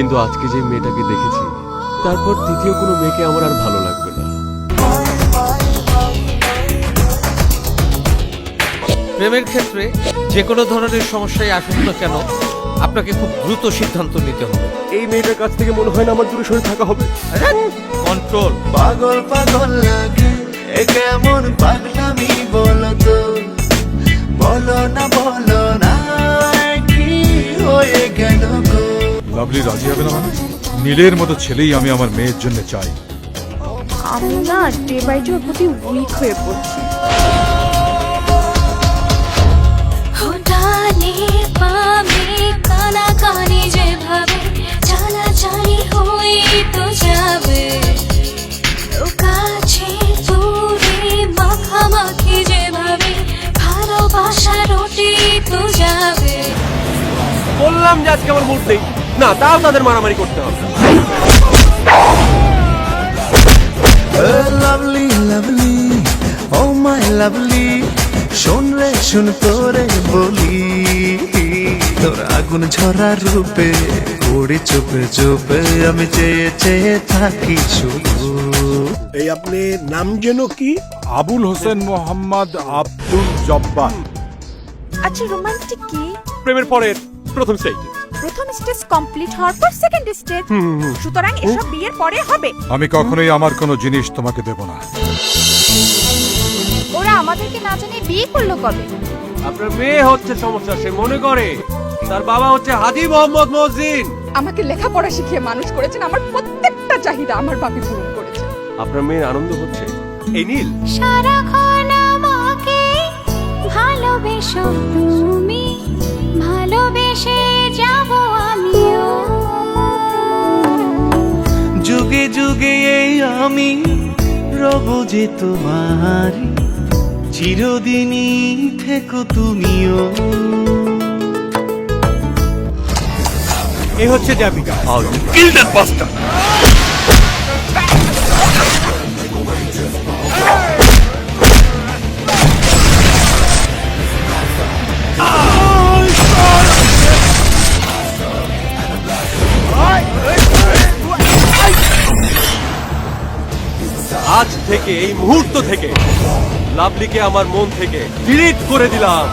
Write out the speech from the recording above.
কিন্তু আজকে যে মেয়েটাকে দেখেছি তারপর তৃতীয় কোনো মেয়েকে আমার আর ভালো লাগবে না। প্রেমের ক্ষেত্রে যে কোনো ধরনের সমস্যায় আসুন না কেন আপনাকে খুব দ্রুত সিদ্ধান্ত নিতে হবে। এই মেয়েটার কাছ থেকে মনে হয় না আমার দূরে সরে থাকা হবে। কন্ট্রোল পাগল পাগল লাগে এ কেমন পাগলামি বলো? লাভলি রাজি হবে না মানে? নীলের মতো ছেলেই আমি আমার মেয়ের জন্য চাই। আমি না ডে বাই ডে ওর প্রতি উইক হয়ে পড়ছি। হয়ে বললাম যে আজকে আমার মুড নেই। না তাও তাদের মারামারি করতে হবে। Lovely lovely oh my lovely শোন রে শুন তোরে বলি তোর আগুন ঝরা রূপে উড়ি চুপে চুপে আমি চেয়ে চেয়ে থাকি শুধু। এই আপনি নাম যেন কি? আবুল হোসেন মোহাম্মদ আব্দুল জব্বার। আচ্ছা রোমান্টিক কি? প্রেমের পরের প্রথম স্টেজ প্রথম স্টেজ কমপ্লিট হওয়ার পর সেকেন্ড স্টেজ সুতরাং এসব বিয়ের পরে হবে। আমি কখনোই আমার কোনো জিনিস তোমাকে দেব না। ওরা আমাদেরকে না জানিয়ে বিয়ে করল কবে? আপনার মেয়ে হচ্ছে সমস্যা সে মনে করে। তার বাবা হচ্ছে হাজি মোহাম্মদ মহসিন আমাকে লেখাপড়া শিখিয়ে মানুষ করেছেন আমার প্রত্যেকটা চাহিদা আমার বাপি পূরণ করেছে। আপনার মেয়ের আনন্দ হচ্ছে? এই নীল। সারাক্ষণ আমাকে ভালোবেসো। তুমি যুগে আমি রব যে তোমার। চিরদিনই থেকো তুমিও। এ হচ্ছে জ্যাপিকা আজ থেকে এই মুহূর্ত থেকে লাভলিকে আমার মন থেকে ডিলিট করে দিলাম।